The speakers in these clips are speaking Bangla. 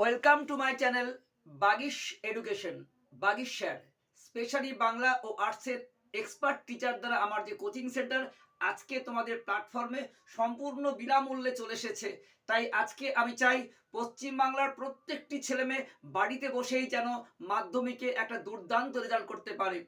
Welcome to my channel Bagish education Bagish sir specially Bangla ও আর্টসের এক্সপার্ট টিচার দ্বারা আমার যে কোচিং সেন্টার আজকে তোমাদের প্ল্যাটফর্মে সম্পূর্ণ বিনামূল্যে চলে এসেছে। তাই আজকে আমি চাই পশ্চিম বাংলার প্রত্যেকটি ছেলেমেয়ে বাড়িতে বসেই যেন মাধ্যমিকে একটা দুর্দান্ত রেজাল্ট করতে পারে।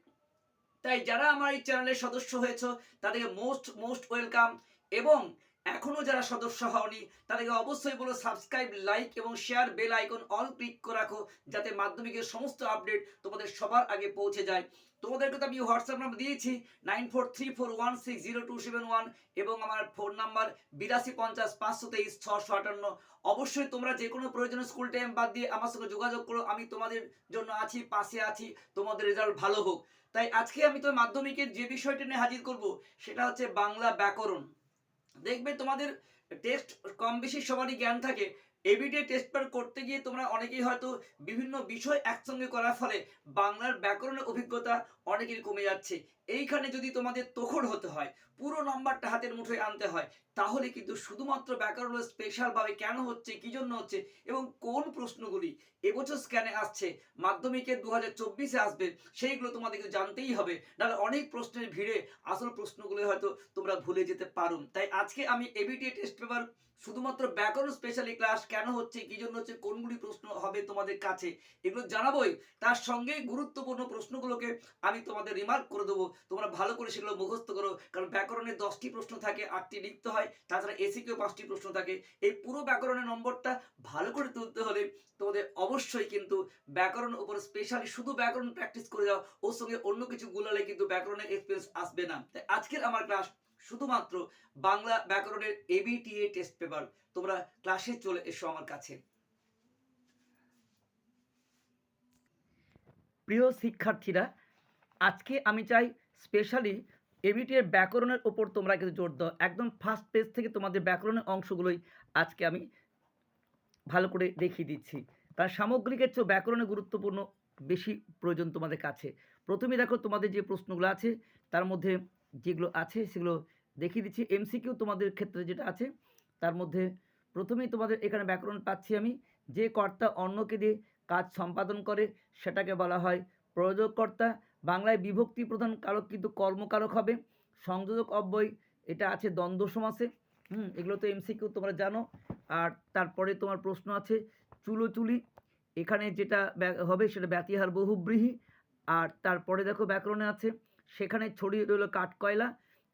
তাই যারা আমার এই চ্যানেলের সদস্য হয়েছে, তাদেরকে মোস্ট মোস্ট ওয়েলকাম এবং এখনও যারা সদস্য হওনি, তাদেরকে অবশ্যই বলো সাবস্ক্রাইব লাইক এবং share bell icon all click করে রাখো, যাতে মাধ্যমিকের সমস্ত আপডেট তোমাদের সবার আগে পৌঁছে যায়। তোমাদেরকে তো আমি হোয়াটসঅ্যাপ নাম্বার দিয়েছি nine four three four one six zero two seven one এবং আমার ফোন নাম্বার বিরাশি পঞ্চাশ পাঁচশো তেইশ ছশো আটান্ন। অবশ্যই তোমরা যে কোনো প্রয়োজনীয় স্কুল টাইম বাদ দিয়ে আমার সঙ্গে যোগাযোগ করো, আমি তোমাদের জন্য আছি, পাশে আছি, তোমাদের রেজাল্ট ভালো হোক। তাই আজকে আমি তো মাধ্যমিকের যে বিষয়টা নিয়ে হাজির করব, সেটা হচ্ছে বাংলা ব্যাকরণ। দেখবে তোমাদের টেস্ট কম বেশি সবারই জ্ঞান থাকে। এবিডে টেস্ট পেপার করতে গিয়ে তোমরা অনেকেই হয়তো বিভিন্ন বিষয় একসঙ্গে করার ফলে বাংলার ব্যাকরণের অভিজ্ঞতা অনেকের কমে যাচ্ছে। এইখানে যদি তোমাদের তোখড় হতে হয়, পুরো নাম্বারটা হাতের মুঠোয় আনতে হয়, তাহলে কিন্তু শুধুমাত্র ব্যাকরণ স্পেশালভাবে কেন হচ্ছে, কি জন্য হচ্ছে, এবং কোন প্রশ্নগুলি এবছর স্ক্যানে আসছে, মাধ্যমিকের দু হাজার আসবে, সেইগুলো তোমাদেরকে জানতেই হবে। নাহলে অনেক প্রশ্নের ভিড়ে আসল প্রশ্নগুলো হয়তো তোমরা ভুলে যেতে পারো। তাই আজকে আমি এবিটি টেস্ট পেপার শুধুমাত্র ব্যাকরণ স্পেশালি ক্লাস কেন হচ্ছে, কি জন্য হচ্ছে, কোনগুলি প্রশ্ন হবে তোমাদের কাছে, এগুলো জানাবোই। তার সঙ্গে গুরুত্বপূর্ণ প্রশ্নগুলোকে আমি তোমাদের রিমার্ক করে দেবো। তোমরা ভালো করে সেগুলো মুখস্থ করো। কারণ ব্যাকরণে দশটি প্রশ্ন থাকে, আটটি লিখতে হয়, তাছাড়া এসিকেও পাঁচটি প্রশ্ন থাকে। এই পুরো ব্যাকরণের নম্বরটা ভালো করে তুলতে হলে তোমাদের অবশ্যই কিন্তু ব্যাকরণ উপর স্পেশালি শুধু ব্যাকরণ প্র্যাকটিস করে যাও, ওর সঙ্গে অন্য কিছু গুলালে কিন্তু ব্যাকরণের এক্সপিরিয়েন্স আসবে না। তাই আজকের আমার ক্লাস শুধুমাত্র বাংলা ব্যাকরণের এবিটিএ টেস্ট পেপার তোমরা ক্লাসে চলে এসো আমার কাছে। প্রিয় শিক্ষার্থীরা, আজকে আমি চাই স্পেশালি এবিটি এর ব্যাকরণের ওপর তোমরা কিন্তু জোর দাও। একদম ফার্স্ট পেজ থেকে তোমাদের ব্যাকরণের অংশগুলোই আজকে আমি ভালো করে দেখিয়ে দিচ্ছি। কারণ সামগ্রিকের চেয়েও ব্যাকরণে গুরুত্বপূর্ণ বেশি প্রয়োজন তোমাদের কাছে। প্রথমে দেখো তোমাদের যে প্রশ্নগুলো আছে, তার মধ্যে যেগুলো আছে সেগুলো দেখিয়ে দিচ্ছি। এমসিকিউ তোমাদের ক্ষেত্রে যেটা আছে, তার মধ্যে প্রথমেই তোমাদের এখানে ব্যাকরণ পাচ্ছি আমি। যে কর্তা অন্যকে দিয়ে কাজ সম্পাদন করে, সেটাকে বলা হয় প্রয়োজককর্তা। বাংলায় বিভক্তি প্রধান কারক কিন্তু কর্মকারক হবে। সংযোজক অব্যয়, এটা আছে দ্বন্দ্ব সমাসে। হুম, এগুলো তো এমসিকিউ তোমরা জানো। আর তারপরে তোমার প্রশ্ন আছে, চুলোচুলি, এখানে যেটা হবে সেটা ব্যতিহার বহুব্রীহি। আর তারপরে দেখো ব্যাকরণে আছে, সেখানে ছড়িয়ে রইল কাঠকয়লা,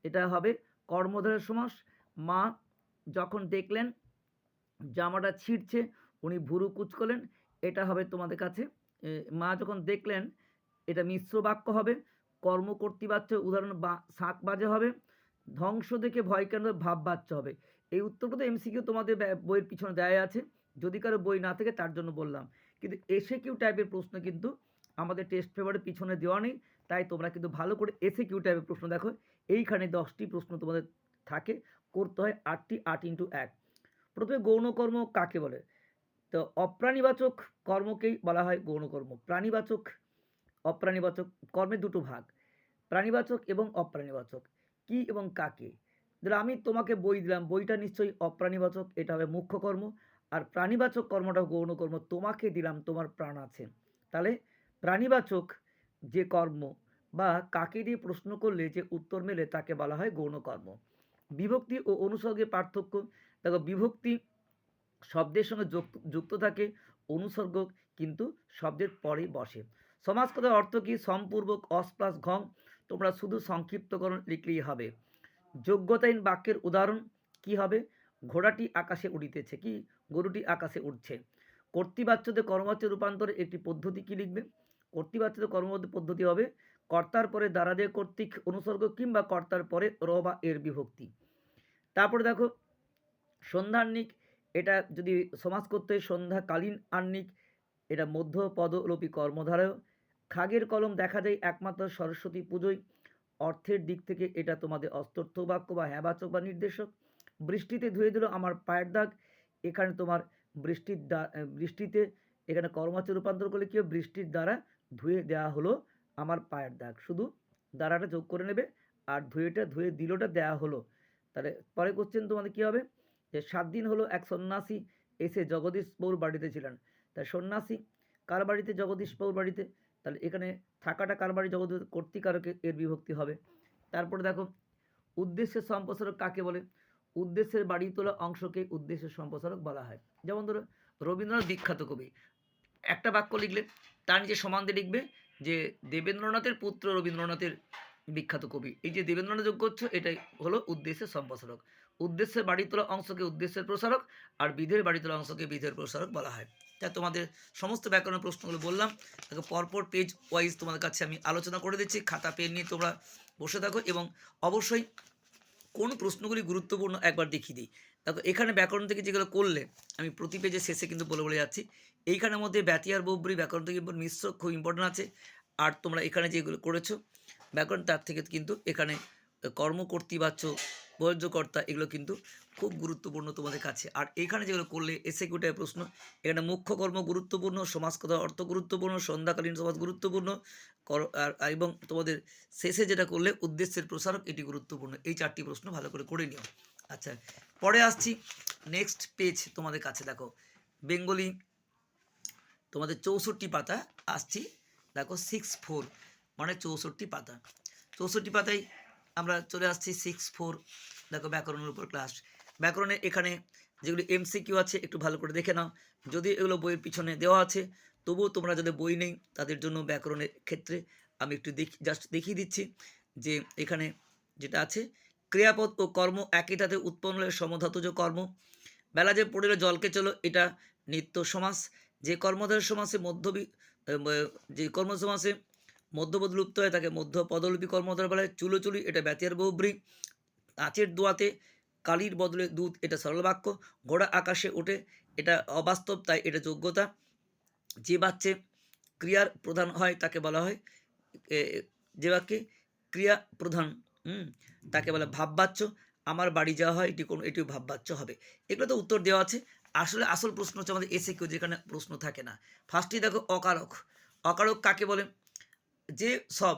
এটা হবে কর্মধারের সমাস। মা যখন দেখলেন জামাটা ছিঁড়ছে, উনি ভুরু কুচকলেন, এটা হবে তোমাদের কাছে। মা যখন দেখলেন এটা মিশ্র বাক্য হবে। কর্ম কর্তৃবাচ্য উদাহরণ বা শাঁক বাজে হবে। ধ্বংস দেখে ভয় কেন ভাব বাচ্চা হবে। এই উত্তরটা তো এমসিকিউ তোমাদের বইয়ের পিছনে দেয়া আছে। যদি কারও বই না থাকে, তার জন্য বললাম। কিন্তু এসে কিউ টাইপের প্রশ্ন কিন্তু আমাদের টেস্ট পেপারের পিছনে দেওয়া নেই। তাই তোমরা কিন্তু ভালো করে এসে কিউ টাইপের প্রশ্ন দেখো। এইখানে দশটি প্রশ্ন তোমাদের থাকে। করতে হয় আটটি, আট ইন্টু এক। প্রথমে গৌণকর্ম কাকে বলে? তো অপ্রাণীবাচক কর্মকেই বলা হয় গৌণকর্ম প্রাণীবাচক অপ্রাণীবাচক কর্মের দুটো ভাগ, প্রাণীবাচক এবং অপ্রাণীবাচক। কি এবং কাকে? ধরো আমি তোমাকে বই দিলাম, বইটা নিশ্চয়ই অপ্রাণীবাচক, এটা হবে মুখ্য কর্ম, আর প্রাণীবাচক কর্মটা গৌণকর্ম তোমাকে দিলাম, তোমার প্রাণ আছে। তাহলে প্রাণীবাচক যে কর্ম বা কাকে দিয়ে প্রশ্ন করলে যে উত্তর মেলে তাকে বলা হয় গৌণকর্ম বিভক্তি ও অনুসর্গের পার্থক্য, দেখো বিভক্তি শব্দের সঙ্গে যুক্ত থাকে, অনুসর্গ কিন্তু শব্দের পরে বসে। সমাজ কথার অর্থ কি? সম্পূর্বক, অস ঘং। তোমরা শুধু সংক্ষিপ্তকরণ লিখলেই হবে। যোগ্যতাহীন বাক্যের উদাহরণ কি হবে? ঘোড়াটি আকাশে উড়িতেছে। কি? গরুটি আকাশে উঠছে কর্তৃবাচ্যতে কর্মবাচ্য রূপান্তরের একটি পদ্ধতি কি লিখবে? কর্তৃবাচ্যতে কর্মবাচ্য পদ্ধতি হবে কর্তার পরে দ্বারাদের কর্তৃক অনুসর্গ কিংবা কর্তার পরে র বা এর বিভক্তি। তারপরে দেখো সন্ধ্যান্নিক এটা যদি সমাজ করতে সন্ধ্যাকালীন আন্নিক এটা মধ্য পদলোপী কর্মধারয় খাগের কলম দেখা যায় একমাত্র সরস্বতী পুজোয়। অর্থের দিক থেকে এটা তোমাদের অস্তর্থ বাক্য বা হ্যাবাচক বা নির্দেশক। বৃষ্টিতে ধুয়ে দিল আমার পায়ের দাগ। এখানে তোমার বৃষ্টির বৃষ্টিতে এখানে কর্মাচে রূপান্তর করলে কী হবে? বৃষ্টির দ্বারা ধুয়ে দেওয়া হলো আমার পায়ের দাগ। শুধু দ্বারাটা যোগ করে নেবে আর ধুয়েটা, ধুয়ে দিলটা দেওয়া হলো। তাহলে পরে কোশ্চেন তোমাদের কী হবে? যে সাত দিন হলো এক সন্ন্যাসী এসে জগদীশ বাড়িতে ছিলেন। তাই সন্ন্যাসী কার বাড়িতে? জগদীশবাবুর বাড়িতে। তাহলে এখানে থাকাটা কার বাড়ি জগৎ কর্তৃকারকে এর বিভক্তি হবে? তারপরে দেখো, উদ্দেশ্যের সম্প্রসারক কাকে বলে? উদ্দেশ্যের বাড়ি তোলা অংশকে উদ্দেশ্যের সম্প্রসারক বলা হয়। যেমন ধরো, রবীন্দ্রনাথ বিখ্যাত কবি। একটা বাক্য লিখলে তার নিচে সমান দিয়ে লিখবে যে, দেবেন্দ্রনাথের পুত্র রবীন্দ্রনাথের বিখ্যাত কবি। এই যে দেবেন্দ্রনাথ যোগ করছ, এটাই হলো উদ্দেশ্যের সম্প্রসারক। উদ্দেশ্যের বাড়ি তোলা অংশকে উদ্দেশ্যের প্রসারক আর বিধের বাড়ি তোলা অংশকে বিধের প্রসারক বলা হয়। তাই তোমাদের সমস্ত ব্যাকরণের প্রশ্নগুলো বললাম। তাকে পরপর পেজ ওয়াইজ তোমাদের কাছে আমি আলোচনা করে দিচ্ছি। খাতা পেন নিয়ে তোমরা বসে থাকো এবং অবশ্যই কোন প্রশ্নগুলি গুরুত্বপূর্ণ একবার দেখিয়ে দিই। দেখো, এখানে ব্যাকরণ থেকে যেগুলো করলে আমি প্রতি পেজের শেষে কিন্তু বলে বলে যাচ্ছি। এইখানের মধ্যে ব্যতিয়ার বব্রি ব্যাকরণ থেকে মিশ্র খুব ইম্পর্টেন্ট আছে। আর তোমরা এখানে যেগুলো করেছ, ব্যাকরণ তার থেকে কিন্তু এখানে কর্মকর্তৃবাচ্য বৈর্যকর্তা এগুলো কিন্তু খুব গুরুত্বপূর্ণ তোমাদের কাছে। আর এখানে যেগুলো করলে এসে গোটায় প্রশ্ন, এখানে মুখ্য কর্ম গুরুত্বপূর্ণ, সমাজ কথা অর্থ গুরুত্বপূর্ণ, সন্ধ্যাকালীন সমাজ গুরুত্বপূর্ণ আর এবং তোমাদের শেষে যেটা করলে, উদ্দেশ্যের প্রসারক, এটি গুরুত্বপূর্ণ। এই চারটি প্রশ্ন ভালো করে করে নিও। আচ্ছা পরে আসছি নেক্সট পেজ তোমাদের কাছে, দেখো। বেঙ্গলি, তোমাদের চৌষট্টি পাতা, আসছি, দেখো সিক্স ফোর মানে চৌষট্টি পাতা। চৌষট্টি পাতায় আমরা চলে আসছি সিক্স ফোর দেখো, ব্যাকরণের উপর ক্লাস ব্যাকরণে এখানে যেগুলি এমসিকিউ আছে, একটু ভালো করে দেখে নাও। যদি এগুলো বইয়ের পিছনে দেওয়া আছে, তবুও তোমরা যাদের বই নেই, তাদের জন্য ব্যাকরণের ক্ষেত্রে আমি একটু দেখি জাস্ট দেখিয়ে দিচ্ছি যে এখানে যেটা আছে, ক্রিয়াপদ ও কর্ম একইটাতে উৎপন্ন হলে সমধাতুজ কর্ম। বেলা যে পড়িল, জলকে চলো, এটা নিত্য সমাস। যে কর্মধার সমাসে মধ্যবি যে কর্ম সমাসে মধ্যপদ লুপ্ত হয়, তাকে মধ্য পদলিপি কর্মধার বলা। হয় চুলোচুলি এটা ব্যতিয়ার বহুব্রী। আঁচের দোয়াতে কালির বদলে দুধ এটা সরল বাক্য। ঘোড়া আকাশে ওঠে, এটা অবাস্তব, তাই এটা যোগ্যতা। যে বাচ্চে ক্রিয়ার প্রধান হয়, তাকে বলা হয় যে বাক্যে ক্রিয়া প্রধান তাকে বলে ভাববাচ্য। আমার বাড়ি যাওয়া হয়, এটি কোনো, এটিও ভাববাচ্য হবে। এগুলো তো উত্তর দেওয়া আছে। আসলে আসল প্রশ্ন হচ্ছে আমাদের এসে কেউ যেখানে প্রশ্ন থাকে না। ফার্স্টে দেখো, অকারক। অকারক কাকে বলে? যে সব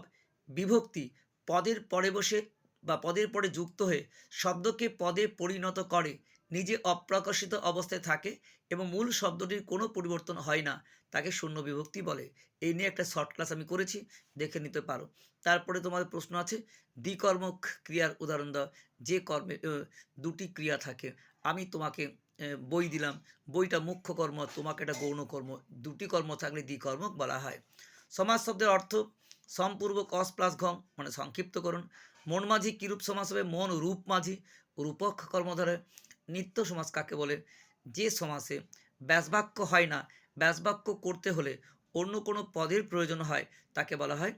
বিভক্তি পদের পরে বসে বা পদের পরে যুক্ত হয়ে শব্দকে পদে পরিণত করে, নিজে অপ্রকাশিত অবস্থায় থাকে এবং মূল শব্দটির কোনো পরিবর্তন হয় না, তাকে শূন্য বিভক্তি বলে। এই নিয়ে একটা শর্ট ক্লাস আমি করেছি, দেখে নিতে পারো। তারপরে তোমাদের প্রশ্ন আছে দ্বিকর্ম ক্রিয়ার উদাহরণ দাও, যে কর্মে দুটি ক্রিয়া থাকে। আমি তোমাকে বই দিলাম, বইটা মুখ্য কর্ম, তোমাকে এটা গৌণ কর্ম, দুটি কর্ম থাকলে দ্বিকর্মক বলা হয়। সমাজ শব্দের অর্থ, সম্পূর্বক অস প্লাস ঘম মানে সংক্ষিপ্তকরণ। মন মাঝি, কীরূপ সমাস হবে? মন রূপ মাঝি, রূপক কর্মধারে। নিত্য সমাস কাকে বলে? যে সমাসে ব্যাসবাক্য হয় না, ব্যাসবাক্য করতে হলে অন্য কোনো পদের প্রয়োজন হয়, তাকে বলা হয়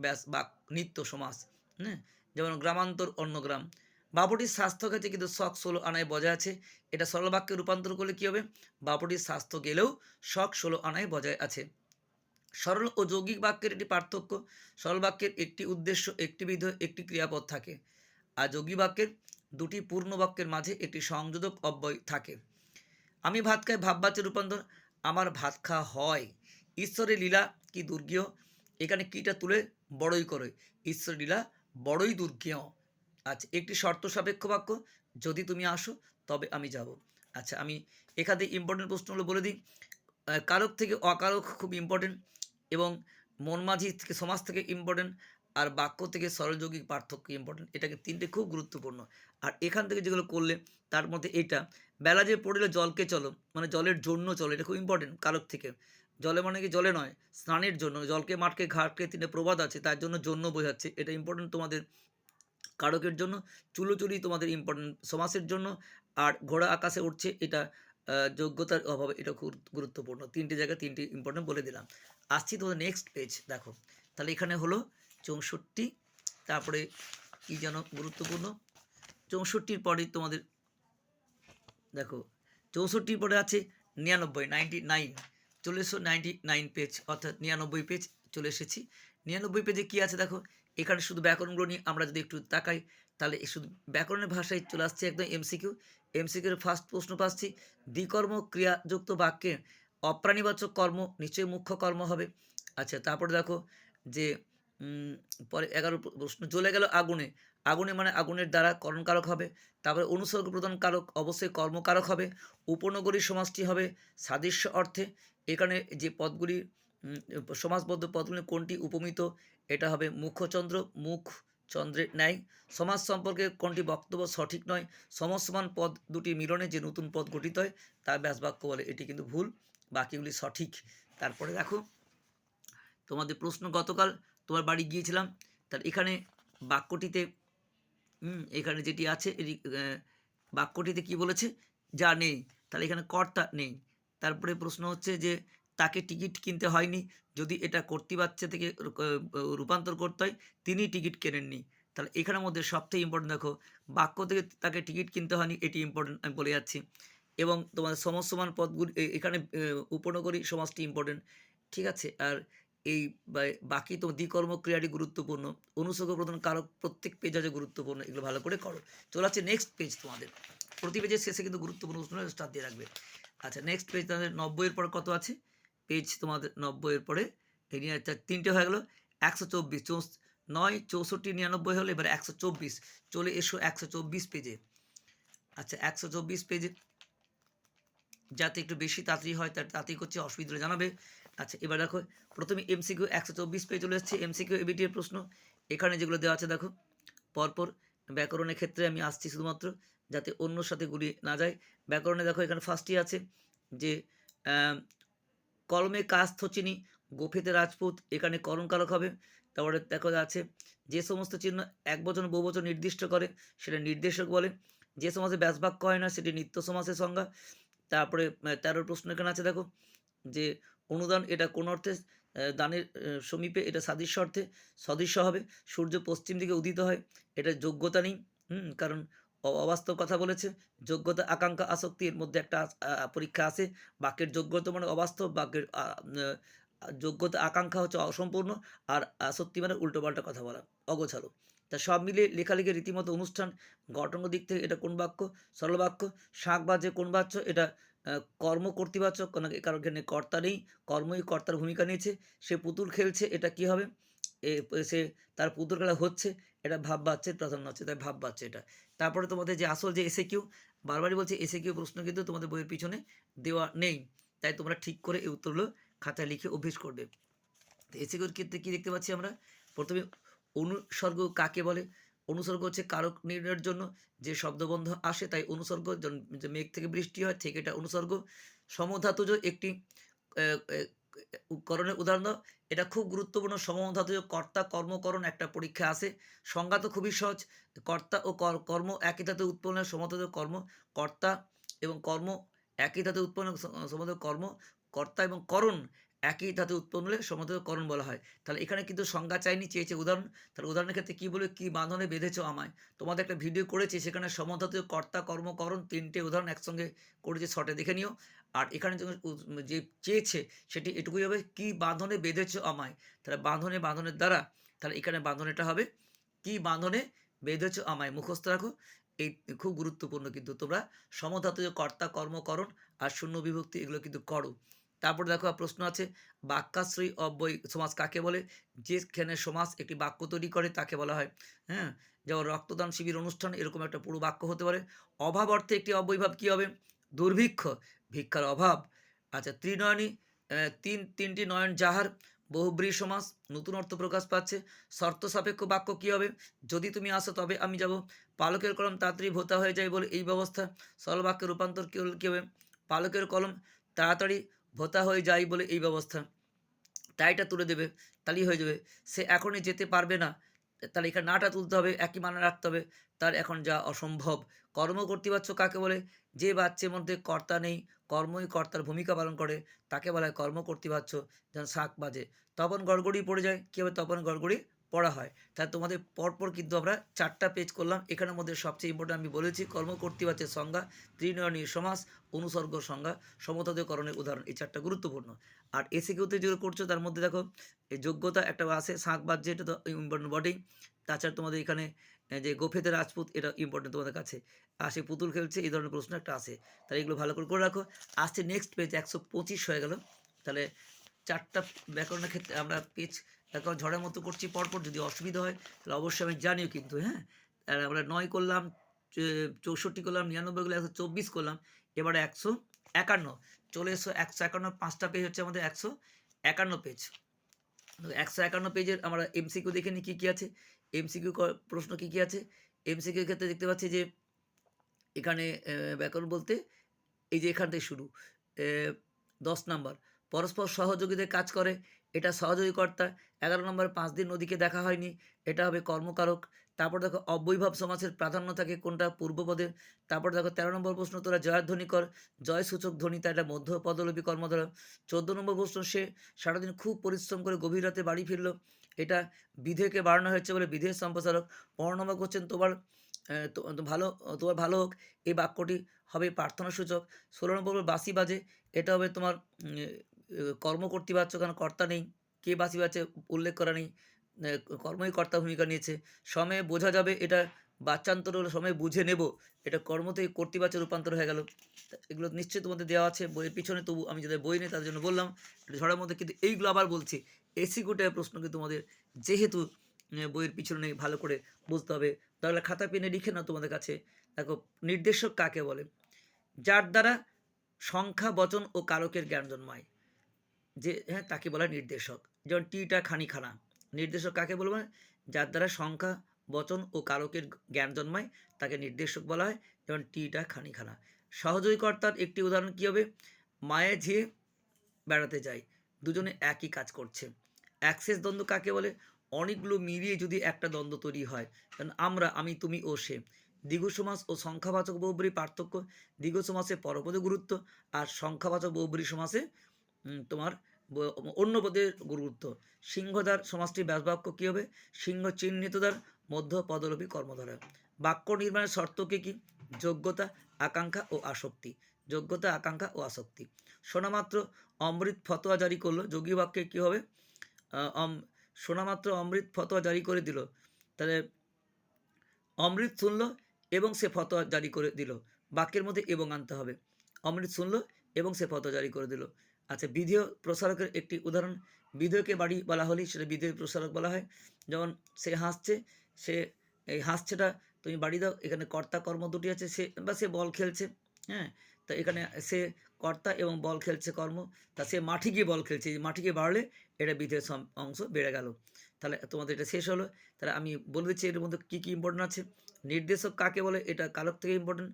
ব্যাস বাক নিত্য সমাস। হ্যাঁ যেমন গ্রামান্তর, অন্য গ্রাম। বাবুটির স্বাস্থ্য গেছে কিন্তু শখ ষোলো আনায় বজায় আছে। এটা সরল বাক্যে রূপান্তর করলে কী হবে? বাবুটির স্বাস্থ্য গেলেও শখ ষোলো আনায় বজায় আছে। সরল ও যৌগিক বাক্যের একটি পার্থক্য। সরল বাক্যের একটি উদ্দেশ্য, একটি বিধ, একটি ক্রিয়াপদ থাকে। আর যৌগিক বাক্যের দুটি পূর্ণ বাক্যের মাঝে একটি সংযোজক অব্যয় থাকে। আমি ভাত খাই ভাববাচ্যে রূপান্তর, আমার ভাত খাওয়া হয়। ঈশ্বরের লীলা কি দুর্গেয়? এখানে কিটা তুলে বড়ই করে। ঈশ্বরের লীলা বড়ই দুর্গেয়। আচ্ছা একটি শর্ত সাপেক্ষ বাক্য। যদি তুমি আসো, তবে আমি যাব। আচ্ছা আমি এখানে ইম্পর্টেন্ট প্রশ্নগুলো বলে দিই। কারক থেকে অকারক খুব ইম্পর্টেন্ট এবং মনমাঝি থেকে, সমাজ থেকে ইম্পর্টেন্ট আর বাক্য থেকে সরলযৌগিক পার্থক্য ইম্পর্টেন্ট এটাকে তিনটে খুব গুরুত্বপূর্ণ। আর এখান থেকে যেগুলো করলে, তার মধ্যে এটা, বেলা যে পড়লে জলকে চলো মানে জলের জন্য চলো, এটা খুব ইম্পর্টেন্ট কারক থেকে। জলে মানে কি জলে নয়, স্নানের জন্য। জলকে, মাঠকে, ঘাটকে তিনটে প্রবাদ আছে, তার জন্য জন্য বোঝাচ্ছে। এটা ইম্পর্টেন্ট তোমাদের কারকের জন্য, চুলোচুরি তোমাদের ইম্পর্টেন্ট সমাসের জন্য আর ঘোড়া আকাশে উঠছে, এটা যোগ্যতার অভাবে এটা খুব গুরুত্বপূর্ণ। তিনটে জায়গায় তিনটি ইম্পর্টেন্ট বলে দিলাম। আসছি তোমাদের নেক্সট পেজ দেখো। তাহলে এখানে হলো চৌষট্টি, তারপরে কি যেন গুরুত্বপূর্ণ? চৌষট্টির পরে তোমাদের, দেখো, চৌষট্টির পরে আছে নিরানব্বই নাইনটি নাইন চলে এসো নাইনটি নাইন পেজ অর্থাৎ নিরানব্বই পেজ চলে এসেছি। নিরানব্বই পেজে কী আছে দেখো? এখানে শুধু ব্যাকরণগুলো নিয়ে আমরা যদি একটু তাকাই, তাহলে শুধু ব্যাকরণের ভাষায় চলে আসছে একদম এমসিকিউ এমসিকিউর ফার্স্ট প্রশ্ন পাচ্ছি। দ্বিকর্ম ক্রিয়াযুক্ত বাক্যে অপ্রাণীবাচক কর্ম নিশ্চয়ই মুখ্য কর্ম হবে। আচ্ছা তারপরে দেখো যে পরে এগারো প্রশ্ন, জ্বলে গেল আগুনে। আগুনে মানে আগুনের দ্বারা করণকারক হবে। তারপরে অনুসর্গ প্রদান কারক অবশ্যই কর্মকারক হবে। উপনগরী সমাজটি হবে সাদৃশ্য অর্থে। এখানে যে পদগুলি সমাজবদ্ধ পদগুলি কোনটি উপমিত, এটা হবে মুখচন্দ্র মুখ চন্দ্রের ন্যায়। সমাজ সম্পর্কে কোনটি বক্তব্য সঠিক নয় সমসমান পদ দুটি মিলনে যে নতুন পদ গঠিত হয় তা ব্যাসবাক্য বলে এটি কিন্তু ভুল বাকিগুলি সঠিক। তারপরে দেখো তোমাদের প্রশ্ন গতকাল তোমার বাড়ি গিয়েছিলাম তার এখানে বাক্যটিতে এখানে যেটি আছে এটি, বাক্যটিতে কি বলেছে? যা নেই তাহলে এখানে কর্তা নেই। তারপরে প্রশ্ন হচ্ছে যে তাকে টিকিট কিনতে হয়নি। যদি এটা কর্তৃবাচ্চা থেকে রূপান্তর করতে হয়, তিনি টিকিট কেনেননি। তাহলে এখানের মধ্যে সবথেকে ইম্পর্টেন্ট দেখো, বাক্য থেকে তাকে টিকিট কিনতে হয়নি, এটি ইম্পর্টেন্ট আমি বলে যাচ্ছি। এবং তোমাদের সমস্যমান পদগুলি এখানে উপনগরী সমাজটি ইম্পর্টেন্ট ঠিক আছে? আর এই বাকি তো দ্বিকর্ম ক্রিয়াটি গুরুত্বপূর্ণ অনুসর্গ প্রধান কারক প্রত্যেক পেজ আছে গুরুত্বপূর্ণ, এগুলো ভালো করে করো। চলে আসছে নেক্সট পেজ তোমাদের। প্রতি পেজের শেষে কিন্তু গুরুত্বপূর্ণ প্রশ্ন স্টার দিয়ে রাখবে। আচ্ছা নেক্সট পেজ তোমাদের নব্বইয়ের পর কত আছে? পেজ তোমাদের নব্বইয়ের পরে, এই নিয়ে তিনটে হয়ে গেলো, একশো চব্বিশ নয়, চৌষট্টি, নিরানব্বই হলো, এবার একশো চব্বিশ, চলে এসো একশো চব্বিশ পেজে আচ্ছা একশো চব্বিশ পেজে যাতে একটু বেশি তাড়াতাড়ি হয়, তার তাড়াতাড়ি করছে, অসুবিধা জানাবে। আচ্ছা এবার দেখো, প্রথমে এমসিকিউ একশো চব্বিশ পেজ চলে এসেছে এমসিকিউ এবিটির প্রশ্ন, এখানে যেগুলো দেওয়া আছে দেখো, পরপর ব্যাকরণের ক্ষেত্রে আমি আসছি শুধুমাত্র, যাতে অন্যর সাথে গুলিয়ে না যায়। ব্যাকরণে দেখো এখানে ফার্স্টই আছে যে কলমে কাজ থচিনি। গোফেতে রাজপুত, এখানে করণকারক হবে। তারপরে দেখো আছে যে সমস্ত চিহ্ন এক বচন, বহু বচন নির্দিষ্ট করে, সেটা নির্দেশক বলে। যে সমাজে ব্যাসবাক্য হয় না, সেটি নিত্য সমাসের সংজ্ঞা। তারপরে তেরোর প্রশ্ন এখানে আছে, দেখো, যে অনুদান এটা কোন অর্থে? দানের সমীপে এটা সাদৃশ্য অর্থে। সদৃশ্য হবে, সূর্য পশ্চিম দিকে উদিত হয়। এটা যোগ্যতা নেই, হুম, কারণ অবাস্তব কথা বলেছে যোগ্যতা, আকাঙ্ক্ষা আসক্তির মধ্যে একটা পরীক্ষা আছে। বাক্যের যোগ্যতা মানে অবাস্তব, বাক্যের যোগ্যতা, আকাঙ্ক্ষা হচ্ছে অসম্পূর্ণ আর আসক্তি মানে উল্টোপাল্টা কথা বলা, অগোছালো। তা সব মিলিয়ে লেখালেখি, রীতিমতো অনুষ্ঠান, গঠন দিক থেকে এটা কোন বাক্য? সরল বাক্য। শাক বাজে কোন বাচ্য এটা কর্ম কর্তৃবাচক, কারণ এখানে কর্তা নেই, কর্মই কর্তার ভূমিকা নিয়েছে। সে পুতুল খেলছে, এটা কি হবে? সে তার পুতুল খেলা হচ্ছে এটা ভাব বাচ্চে প্রাধান্য হচ্ছে, তাই ভাব বাচ্চে এটা। তারপরে তোমাদের যে আসল যে এসে কিউ বারবারই বলছে এসে কিউ প্রশ্ন কিন্তু তোমাদের বইয়ের পিছনে দেওয়া নেই। তাই তোমরা ঠিক করে এই উত্তরগুলো খাতায় লিখে অভ্যেস করবে। তো এসে কিউর ক্ষেত্রে কী দেখতে পাচ্ছি আমরা? প্রথমে অনুসর্গ কাকে বলে? অনুসর্গ হচ্ছে কারক নির্ণয়ের জন্য যে শব্দবন্ধ আসে, তাই অনুসর্গ মেঘ থেকে বৃষ্টি হয় থেকে এটা অনুসর্গ। সমধাতুজ একটি করণের উদাহরণ এটা খুব গুরুত্বপূর্ণ। সমধাতুজ কর্তা, কর্মকরণ একটা পরীক্ষা আসে সংজ্ঞা তো খুবই সহজ। কর্তা ও কর- কর্ম একই ধাতে উৎপন্ন সমধাত কর্ম, কর্তা এবং কর্ম একই ধাতে উৎপন্ন সমধাত কর্ম, কর্তা এবং করণ একই ধাতে উৎপন্ন হলে সমধাত করণ বলা হয়। তাহলে এখানে কিন্তু সংজ্ঞা চাইনি, চেয়েছে উদাহরণ। তাহলে উদাহরণের ক্ষেত্রে কী বলে, কী বাঁধনে বেঁধেছো আমায়? তোমাদের একটা ভিডিও করেছি, সেখানে সমধাত কর্তা, কর্মকরণ তিনটে উদাহরণ একসঙ্গে করেছে শর্টে দেখে নিও। আর এখানে যে চেয়েছে, সেটি এটুকুই হবে, কি বাঁধনে বেঁধেছ আমায়? তাহলে বাঁধনে, বাঁধনের দ্বারা, তাহলে এখানে বাঁধনেটা হবে, কি বাঁধনে বেঁধেছ আমায়? মুখস্থ রাখো, এই খুব গুরুত্বপূর্ণ কিন্তু তোমরা সমধাতু কর্তা, কর্মকরণ আর শূন্য বিভক্তি এগুলো কিন্তু করো। তারপর দেখো প্রশ্ন আছে, বাক্যাশ্রয়ী অব্যয় সমাজ কাকে বলে? যেখানে সমাজ একটি বাক্য তৈরি করে, তাকে বলা হয় হ্যাঁ? যেমন রক্তদান শিবির অনুষ্ঠান, এরকম একটা পুরো বাক্য হতে পারে। অভাব অর্থে একটি অব্যয়ভাব কী হবে? দুর্ভিক্ষ। ভিক্ষার অভাব। আচ্ছা ত্রিনয়নী তিন, তিনটি নয়ন যাহার বহুব্রী সমাস নতুন অর্থ প্রকাশ পাচ্ছে। শর্ত সাপেক্ষ বাক্য কী হবে? যদি তুমি আসো, তবে আমি যাব। পালকের কলম তাড়াতাড়ি ভোতা হয়ে যায় বলে এই ব্যবস্থা। সরল বাক্যে রূপান্তর কী কী হবে? পালকের কলম তাড়াতাড়ি ভোতা হয়ে যায় বলে এই ব্যবস্থা। তাইটা তুলে দেবে তাহলেই হয়ে যাবে। সে এখনই যেতে পারবে না। তাহলে এখানে নাটা তুলতে হবে, একই মানে রাখতে হবে। তার এখন যা অসম্ভব। কর্ম করতে পারছ কাকে বলে? যে বাচ্চার মধ্যে কর্তা নেই, কর্মই কর্তার ভূমিকা পালন করে, তাকে বলা হয় কর্ম করতে পারছ। যেন শাক বাজে। তপন গড়গড়ি পড়ে যায়। কী হবে? তপন গড়গড়ি পড়া হয়। তাই তোমাদের পরপর কিন্তু আমরা চারটা পেজ করলাম। এখানের মধ্যে সবচেয়ে ইম্পর্টেন্ট আমি বলেছি কর্ম কর্তৃপাচ্ছের সংজ্ঞা, ত্রিনয়নী সমাস, অনুসর্গ সংজ্ঞা সমতাদয়করণের উদাহরণ। এই চারটা গুরুত্বপূর্ণ। আর এসে কেউতে যেগুলো করছ, তার মধ্যে দেখো, এই যোগ্যতা একটা আছে শাঁখ বাজছে এটা তো ইম্পর্টেন্ট বটেই। তাছাড়া তোমাদের এখানে যে গোফেতে রাজপুত, এটা ইম্পর্টেন্ট তোমাদের কাছে। আর সে পুতুল খেলছে, এই ধরনের প্রশ্ন একটা আছে। তাহলে এগুলো ভালো করে করে রাখো। আসছে নেক্সট পেজ একশো পঁচিশ হয়ে গেল। তাহলে চারটা ব্যাকরণের ক্ষেত্রে আমরা পেজ ব্যাকরণ ঝড়ের মতো করছি, পরপর যদি অসুবিধা হয়, তাহলে অবশ্যই আমি জানিও কিন্তু হ্যাঁ? আর আমরা নয় করলাম চৌষট্টি করলাম, নিরানব্বই করলাম, একশো চব্বিশ করলাম, এবারে একশো একান্ন। চলে এসো একশো একান্ন, পাঁচটা পেজ হচ্ছে আমাদের একশো একান্ন পেজ একশো একান্ন পেজের আমরা এমসিকিউ দেখে নিই কী কী আছে। এমসিকিউ প্রশ্ন কী কী আছে? এমসিকিউ ক্ষেত্রে দেখতে পাচ্ছি যে, এখানে ব্যাকরণ বলতে, এই যে এখান থেকে শুরু দশ নাম্বার। পরস্পর সহযোগিতায় কাজ করে, এটা সহযোগী কর্তা। এগারো নম্বরে পাঁচ দিন নদীকে দেখা হয়নি, এটা হবে কর্মকারক। তারপর দেখো অবৈভব সমাসের প্রাধান্য থাকে কোনটা পূর্বপদে। তারপর দেখো তেরো নম্বর প্রশ্ন, তোরা জয়ধ্বনি কর। জয় সূচক ধ্বনি তা এটা মধ্য পদলোপী কর্মধারা। চোদ্দ নম্বর প্রশ্ন, সে সারাদিন খুব পরিশ্রম করে গভীর রাতে বাড়ি ফিরলো। এটা বিধেকে বাড়ানো হয়েছে বলে বিধের সম্প্রসারক পনেরো নম্বর করছেন, তোমার ভালো তোমার ভালো হোক, এই বাক্যটি হবে প্রার্থনা সূচক। ষোলো নম্বর বাসি বাজে, এটা হবে তোমার উম, আহ, কর্মকর্তৃবাচ্য কারণ কর্তা নেই। কে বাসি বাজে উল্লেখ করা নেই। কর্মই কর্তা ভূমিকা নিয়েছে। সময়ে বোঝা যাবে এটা বাচ্চান্তর হলে সময় বুঝে নেব। এটা কর্ম থেকে কর্তৃবাচ্য রূপান্তর হয়ে গেল। এগুলো নিশ্চয়ই তোমাদের দেওয়া আছে বইয়ের পিছনে। তবু আমি যাদের বই নেই তাদের জন্য বললাম ঝড়ের মধ্যে কিন্তু এইগুলো আবার বলছি। এসি গোটায় প্রশ্ন কিন্তু তোমাদের যেহেতু বইয়ের পিছনে ভালো করে বুঝতে হবে তাহলে খাতা পেনে লিখে নাও তোমাদের কাছে। দেখো নির্দেশক কাকে বলে? যার দ্বারা সংখ্যা বচন ও কারকের জ্ঞান জন্মায়। যে হ্যাঁ তাকে বলা নির্দেশক। যেমন টিটা খানিখানা নির্দেশক কাকে বলব? যার দ্বারা সংখ্যা, বচন ও কারকের জ্ঞান জন্মায়, তাকে নির্দেশক বলা হয়। যেমন টিটা খানিখানা সহযোগী কর্তার একটি উদাহরণ কী হবে? মায়ে ঝিয়ে বেড়াতে যায়, দুজনে একই কাজ করছে। অ্যাক্সেস দ্বন্দ্ব কাকে বলে? অনেকগুলো মিলিয়ে যদি একটা দ্বন্দ্ব তৈরি হয় কারণ আমরা, আমি, তুমি ও সে। দ্বিগু সমাস ও সংখ্যাবাচক বহুব্রী পার্থক্য। দ্বিগু সমাসে পরপদে গুরুত্ব আর সংখ্যাবাচক বহুব্রী সমাসে তোমার অন্য পদের গুরুত্ব সিংহদার সমাজটি ব্যাসবাক্য কী হবে? সিংহ চিহ্নিতদার মধ্য পদলোপী কর্মধারা। বাক্য নির্মাণের শর্ত কী কী? যোগ্যতা, আকাঙ্ক্ষা ও আসক্তি। যোগ্যতা, আকাঙ্ক্ষা ও আসক্তি। শোনামাত্র অমৃত ফতোয়া জারি করল। যোগী বাক্যে কী হবে? শোনামাত্র অমৃত ফতোয়া জারি করে দিল। তাহলে অমৃত শুনল এবং সে ফতোয়া জারি করে দিল। বাক্যের মধ্যে এবং আনতে হবে। অমৃত শুনল এবং সে ফতোয়া জারি করে দিল। আচ্ছা বিধেয় প্রসারকের একটি উদাহরণ। বিধেয়কে বাড়ি বলা হলেই সেটা বিধেয় প্রসারক বলা হয়। যেমন, সে হাসছে, সে এই হাসছেটা, তুমি বাড়ি দাও, এখানে কর্তা কর্ম দুটি আছে, সে বা সে বল খেলছে। হ্যাঁ তো এখানে সে কর্তা এবং বল খেলছে কর্ম, তা সে মাঠে গিয়ে বল খেলছে। মাঠে গিয়ে বাড়লে এটা বিধেয় অংশ বেড়ে গেল। তাহলে তোমাদের এটা শেষ হলো। তাহলে আমি বলে দিচ্ছি এর মধ্যে কী কী ইম্পর্টেন্ট আছে। নির্দেশক কাকে বলে? এটা কালক থেকে ইম্পর্টেন্ট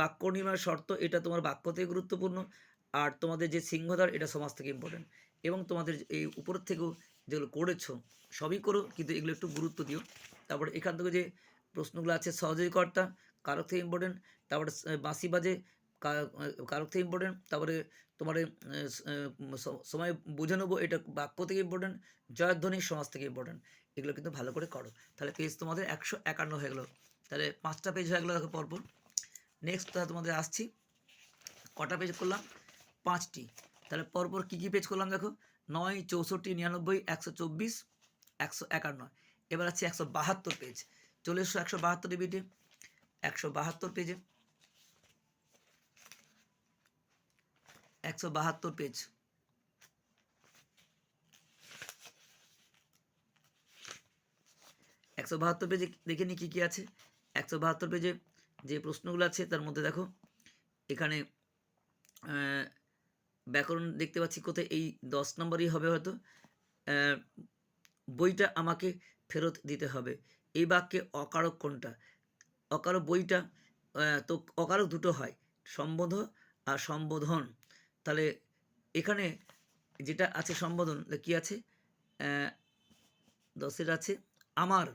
বাক্য নির্মাণের শর্ত, এটা তোমার বাক্য থেকে গুরুত্বপূর্ণ। আর তোমাদের যে সিংহদার এটা সমাজ থেকে ইম্পর্টেন্ট এবং তোমাদের এই উপর থেকেও যেগুলো করেছ, সবই করো, কিন্তু এগুলো একটু গুরুত্ব দিও। তারপরে এখান থেকে যে প্রশ্নগুলো আছে সহযোগী কর্তা কারক থেকে ইম্পর্টেন্ট তারপরে বাঁশি বাজে কারক থেকে ইম্পর্টেন্ট তারপরে তোমার সময় বুঝে নেব, এটা বাক্য থেকে ইম্পর্টেন্ট জয়ধ্বনি সমাজ থেকে ইম্পর্টেন্ট এগুলো কিন্তু ভালো করে করো। তাহলে পেজ তোমাদের একশো একান্ন হয়ে গেলো। তাহলে পাঁচটা পেজ হয়ে গেলো দেখো পরপর। নেক্সট তোমাদের আসছি। কটা পেজ করলাম? পাঁচটি। তাহলে পরপর কী কী পেজ করলাম দেখো? নয়, চৌষট্টি, নিরানব্বই, একশো চব্বিশ, একশো একান্ন। এবার আছে একশো বাহাত্তর পেজ চলে এসো একশো বাহাত্তর ডিবিটে একশো বাহাত্তর পেজে একশো বাহাত্তর পেজ একশো বাহাত্তর পেজে দেখে নি কী কী আছে? একশো বাহাত্তর পেজে যে প্রশ্নগুলো আছে, তার মধ্যে দেখো, এখানে ব্যাকরণ দেখতে পাচ্ছি কোথায়, এই দশ নম্বরই হবে হয়তো। বইটা আমাকে ফেরত দিতে হবে। এই বাক্যে অকারক কোনটা? অকারক বইটা তো অকারক দুটো হয়, সম্বোধ আর সম্বোধন। তাহলে এখানে যেটা আছে সম্বোধন কি আছে? দশের আছে, আমার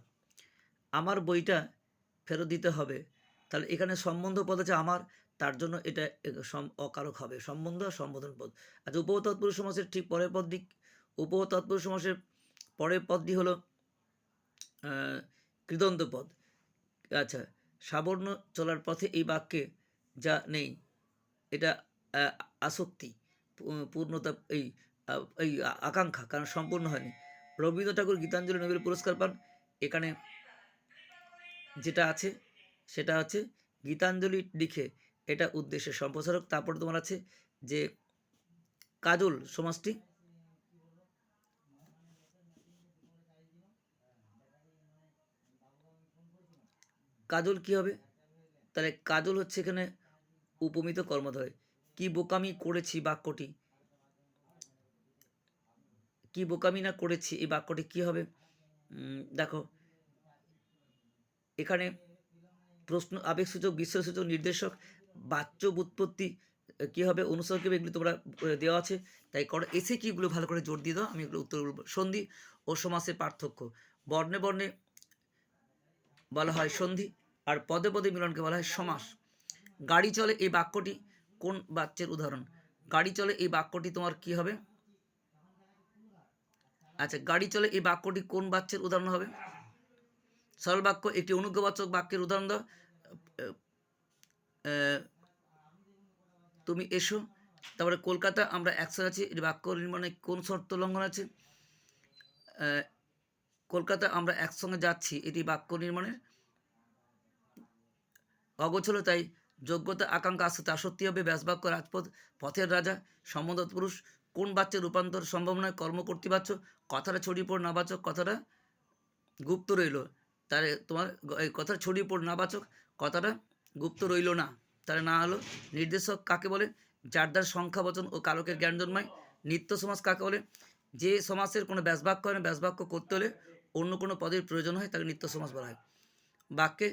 আমার বইটা ফেরত দিতে হবে। তাহলে এখানে সম্বন্ধ পদ আছে, আমার তার জন্য এটা অকারক হবে। সম্বন্ধ আর সম্বোধন পদ। আচ্ছা উপহ তৎপুরুষ সমাসের ঠিক পরের পদটি উপহ তৎপুরুষ সমাসের পরের পদটি হলো কৃদন্ত পদ। আচ্ছা সাবর্ণ চলার পথে এই বাক্যে যা নেই, এটা আসক্তি পূর্ণতা, এই এই আকাঙ্ক্ষা, কারণ সম্পূর্ণ হয়নি। রবীন্দ্র ঠাকুর গীতাঞ্জলি নোবেল পুরস্কার পান। এখানে যেটা আছে, সেটা হচ্ছে গীতাঞ্জলি লিখে এটা উদ্দেশ্যে। সম্প্রসারক, তারপর তোমার আছে যে কাজল, সমাজটি। কাজল কি হবে? তাহলে কাজল হচ্ছে এখানে উপমিত কর্মধারয় কি বোকামি করেছি বাক্যটি? কি বোকামি না করেছি এই বাক্যটি কি হবে? দেখো। এখানে প্রশ্ন, আবেগসূচক বিশ্বসূচক নির্দেশক বাচ্য উৎপত্তি আহ, কি হবে? হবে এগুলো তোমরা দেওয়া আছে। তাই করো। এসে কিগুলো ভালো করে জোর দিয়ে দাও। আমি এগুলো উত্তর বলব। সন্ধি ও সমাসের পার্থক্য। বর্ণে বর্ণে বলা হয় সন্ধি আর পদে পদে মিলনকে বলা হয় সমাস। গাড়ি চলে এই বাক্যটি কোন বাচ্যের উদাহরণ? গাড়ি চলে এই বাক্যটি তোমার কি হবে? আচ্ছা গাড়ি চলে এই বাক্যটি কোন বাচ্যের উদাহরণ হবে? সরল বাক্য একটি অনুজ্ঞবাচক বাক্যের উদাহরণ দাও। তুমি এসো। তারপরে কলকাতা, আমরা একশো আছি। এর বাক্য নির্মাণে কোন শর্ত লঙ্ঘন আছে? কলকাতা, আমরা একসঙ্গে যাচ্ছি। এটি বাক্য নির্মাণের অগোছল, তাই যোগ্যতা, আকাঙ্ক্ষা তা আসক্তি হবে। ব্যাসবাক্য, রাজপথ, পথের রাজা, সম্বন্ধ পুরুষ, কোন বাচ্চার রূপান্তর সম্ভব নয়? কর্মকর্তৃবাচ্য কথাটা ছড়িয়ে পড়, না নাবাচক কথাটা গুপ্ত রইল। তাহলে তোমার এই কথাটা ছড়িয়ে পড় নাবাচক কথাটা গুপ্ত রইল না। তাহলে না হলো। নির্দেশক কাকে বলে? যার দ্বার সংখ্যা, বচন ও কালকের জ্ঞান জন্মায়। নিত্য সমাজ কাকে বলে? যে সমাজের কোনো ব্যাসবাক্য হয় না, ব্যাসবাক্য করতে হলে অন্য কোনো পদের প্রয়োজন হয়, তাকে নিত্য সমাজ বলা হয়। বাক্যে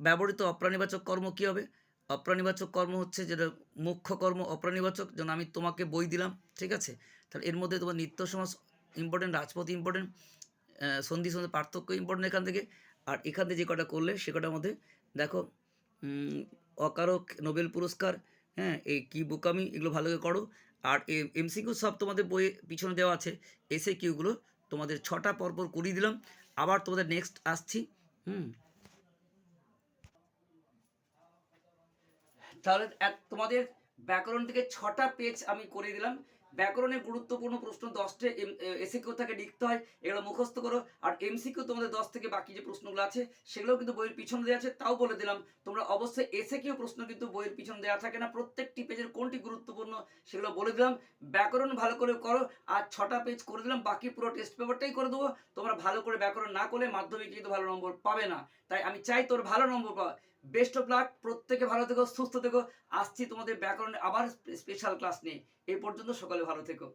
ব্যবহৃত অপ্রাণীবাচক কর্ম কী হবে? অপ্রাণীবাচক কর্ম হচ্ছে যেটা মুখ্য কর্ম অপ্রাণীবাচক, যেন আমি তোমাকে বই দিলাম, ঠিক আছে? তাহলে এর মধ্যে তোমার নিত্য সমাজ ইম্পর্টেন্ট রাজপথ ইম্পর্টেন্ট সন্ধি সন্ধি পার্থক্য ইম্পর্টেন্ট এখান থেকে। আর এখান থেকে যে কটা করলে, সে কটার মধ্যে দেখো অকারক নোবেল পুরস্কার হ্যাঁ এই কি বোকামি এগুলো ভালো করে করো। আর এমসিকিউ সব তোমাদের বইয়ে পিছনে দেওয়া আছে। এসে কিউগুলো তোমাদের ছটা পরপর করিয়ে দিলাম। আবার তোমাদের নেক্সট আসছি, হুম। তাহলে তোমাদের ব্যাকরণ থেকে ছটা পেজ আমি করে দিলাম। ব্যাকরণের গুরুত্বপূর্ণ প্রশ্ন দশটা এসিকিউ থেকে লিখতে হয়, এগুলো মুখস্থ করো। আর এমসিকিউ তোমাদের দশ থেকে বাকি যে প্রশ্নগুলো আছে, সেগুলোও কিন্তু বইয়ের পিছনে দেওয়া আছে, তাও বলে দিলাম। তোমরা অবশ্যই এসে কিউ প্রশ্ন কিন্তু বইয়ের পিছনে দেওয়া থাকে না, প্রত্যেকটি পেজের কোনটি গুরুত্বপূর্ণ সেগুলো বলে দিলাম। ব্যাকরণ ভালো করে করো, আর ছটা পেজ করে দিলাম, বাকি পুরো টেস্ট পেপারটাই করে দেবো। তোমরা ভালো করে ব্যাকরণ না করলে মাধ্যমিকে কিন্তু ভালো নম্বর পাবে না। তাই আমি চাই তোর ভালো নম্বর পাওয়া। বেস্ট অফ লাক, প্রত্যেকে ভালো থেকো, সুস্থ থেকো। আসছি তোমাদের ব্যাকরণে আবার স্পেশাল ক্লাস নিয়ে। এই পর্যন্ত সকালে ভালো থেকো।